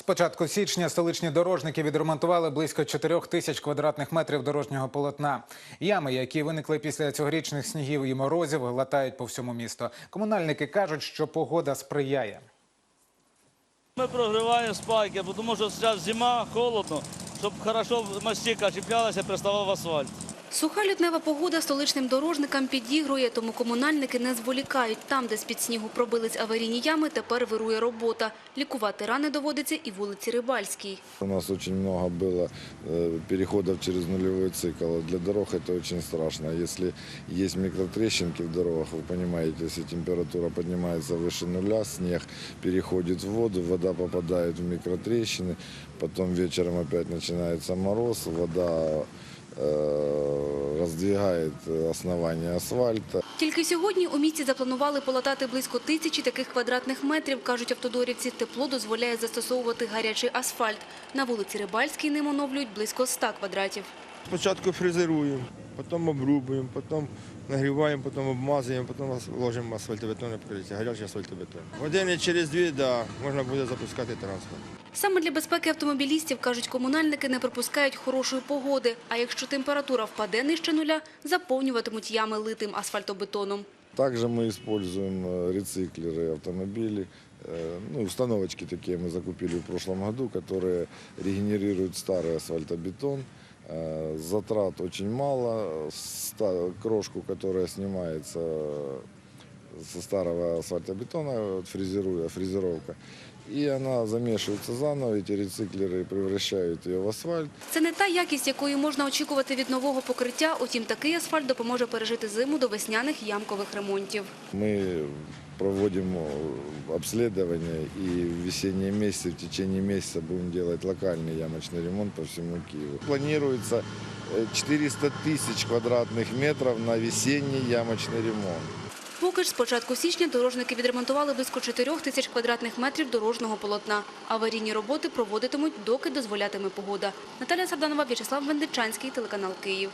З початку січня столичні дорожники відремонтували близько 4 тисяч квадратних метрів дорожнього полотна. Ями, які виникли після цьогорічних снігів і морозів, латають по всьому місту. Комунальники кажуть, що погода сприяє. Ми прогріваємо спайки, тому що зараз зима, холодно, щоб хорошо мастика чіплялася, приставав асфальт. Суха лютнева погода столичним дорожникам підігрує, тому комунальники не зволікають. Там, де з-під снігу пробились аварійні ями, тепер вирує робота. Лікувати рани доводиться і вулиці Рибальській. У нас очень много было э, переходов через нулевой цикл. Для дорог это очень страшно. Если есть микротрещинки в дорогах, вы понимаете, если температура поднимается выше нуля, снег переходит в воду, вода попадает в микротрещины, потом вечером опять начинается мороз, вода э, основання асфальту. Тільки сьогодні у місті запланували полатати близько тисячі таких квадратних метрів, кажуть автодорівці. Тепло дозволяє застосовувати гарячий асфальт. На вулиці Рибальській ним оновлюють близько 100 квадратів. Спочатку фрезеруємо, потім обрубуємо, потім нагріваємо, потім обмазуємо, потім ложимо асфальтобетонне покриття, гарячий асфальтобетон. Години через дві да, можна буде запускати транспорт. Саме для безпеки автомобілістів, кажуть комунальники, не пропускають хорошої погоди. А якщо температура впаде нижче нуля, заповнюватимуть ями литим асфальтобетоном. Также мы используем э, рециклеры автомобилей. Э, Ну, установочки такие мы закупили в прошлом году, которые регенерируют старый асфальтобетон. Э, Затрат очень мало. Ста- Крошку, которая снимается со старого асфальтобетона, вот фрезеруя, фрезеровка, и она замешивается заново, эти рециклеры превращают ее в асфальт. Це не та якість, якої можна очікувати від нового покриття. Утім, такий асфальт допоможе пережити зиму до весняних ямкових ремонтів. Мы проводим э, обследование и в весенние месяцы, в течение месяца будем делать локальный ямочный ремонт по всему Киеву. Планируется э, 400 тысяч квадратных метров на весенний ямочный ремонт. Поки ж з початку січня дорожники відремонтували близько 4 тисяч квадратних метрів дорожнього полотна. Аварійні роботи проводитимуть, доки дозволятиме погода. Наталя Сарданова, В'ячеслав Вендичанський, телеканал Київ.